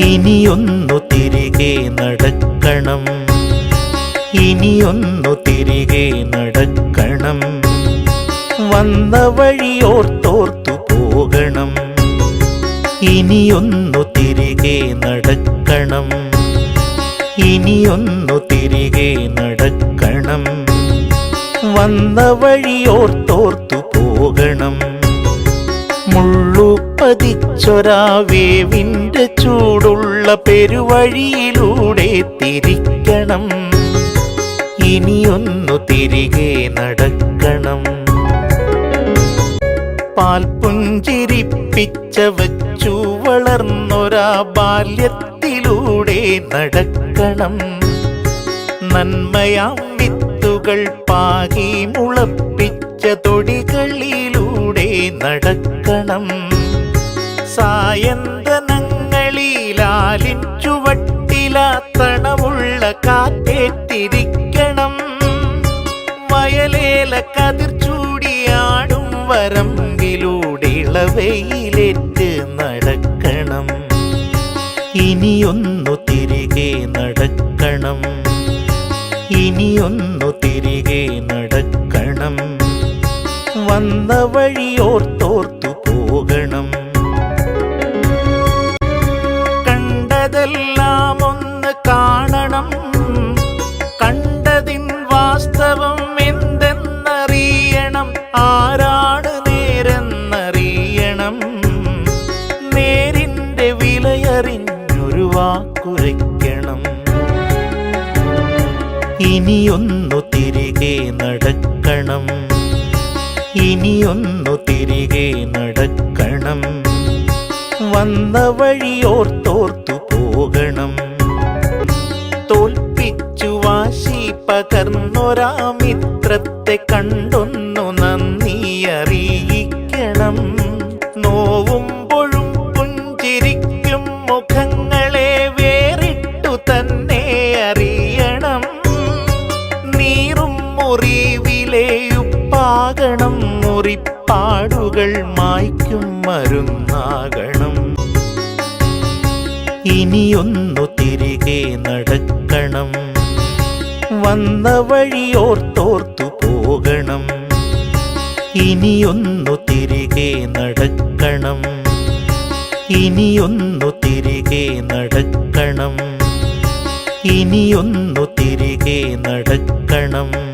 ഇനിയൊന്നു തിരികെ നടക്കണം. ഇനിയൊന്നു തിരികെ നടക്കണം. വന്ന വഴിയോർത്തോർത്തു പോകണം. ഇനിയൊന്നു തിരികെ നടക്കണം. ഇനിയൊന്നു തിരികെ നടക്കണം. വന്ന പോകണം മുള്ളുപതിച്ചൊരാവേവിന്റെ ചൂടുള്ള പെരുവഴിയിലൂടെ തിരിക്കണം. ഇനിയൊന്നു തിരികെ നടക്കണം. പാൽപുഞ്ചിരിപ്പിച്ച വച്ചു വളർന്നൊരാ ബാല്യത്തിലൂടെ നടക്കണം. നന്മയാം വിത്തുകൾ പാകി മുളപ്പിച്ച തൊടികളിലൂടെ നടക്കണം. സായന്തനങ്ങളിലാലിൻ ചുവട്ടിലാത്തണമുള്ള കാറ്റേറ്റിരിക്കണം. വയലേല കതിർ ചൂടിയാടും വരമ്പിലൂടെ ഇളവയിലേറ്റ് നടക്കണം. ഇനിയൊന്നു തിരികെ നടക്കണം. ഇനിയൊന്നു തിരികെ നടക്കണം. വന്ന വഴിയോർത്തോർത്തു നേരെന്നറിയണം നേരിന്റെ വിലയറിഞ്ഞൊരു വാക്കുരയ്ക്കണം. ഇനിയൊന്നു തിരികെ നടക്കണം. ഇനിയൊന്നു തിരികെ നടക്കണം. വന്ന വഴിയോർത്തോർത്തു പോകണം. തോൽപ്പിച്ചു വാശി പകർന്നൊരാമിത്രത്തെ കണ്ടൊന്നു നന്ദി. മുഖങ്ങളെ വേറിട്ടു തന്നെ അറിയണം. നീറും മുറിവിലേയുപ്പാകണം. മുറിപ്പാടുകൾ മായ്ക്കും മരുന്നാകണം. ഇനിയൊന്നു തിരികെ നടക്കണം. വന്ന വഴിയോർത്തോർത്തു പോകണം. ഇനിയൊന്നു തിരികെ നടക്കണം. ഇനിയൊന്നു തിരികെ നടക്കണം. ഇനിയൊന്നു തിരികെ നടക്കണം.